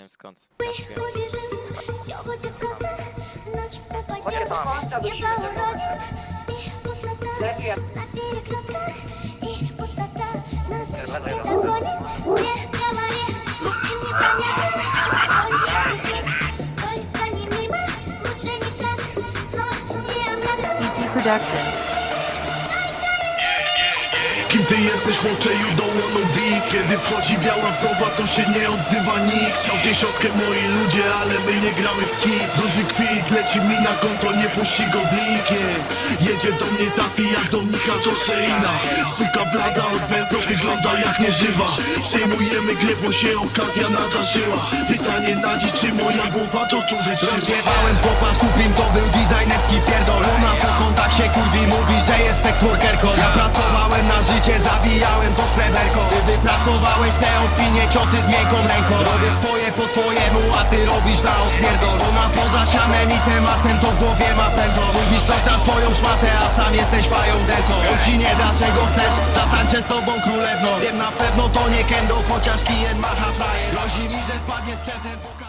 wiem skąd. Убежим, все будет просто. Ночь пропадет, небо уронит И пустота на перекрестках. И пустота нас не догонит. Не говори, им непонятно Только не мимо Лучше не так, но не обратно. Kim ty jesteś chłopcze, you don't wanna be Kiedy wchodzi biała wrowa, to się nie odzywa nikt. Chciał dziesiątkę moi ludzie, ale my nie gramy w skit. Róży kwit, leci mi na konto, nie puści go blikiem. Jedzie do mnie taty jak do mnicha to szeina Suka blada od benzo wygląda jak nieżywa. Przejmujemy grę, bo się okazja nadarzyła. Pytanie na dziś, czy moja głowa to tu wytrzyma Rozjebałem popa Supreme, to był designerski pierdol mówi, że jest sex workerką Ja pracowałem na życie, zabijałem to w sreberko. Ty wypracowałeś se opinię, cioty z miękką ręką. Robię swoje po swojemu, a ty robisz na odpierdol. Ona poza sianem i tematem, to w głowie ma pętlo Mówisz coś na swoją szmatę, a sam jesteś fają deko On ci nie da czego chcesz, zatańczę z tobą królewno. Wiem na pewno to nie kendo, chociaż kijem macha frajer. Grozi mi, że wpadnie sprzętem, pokaże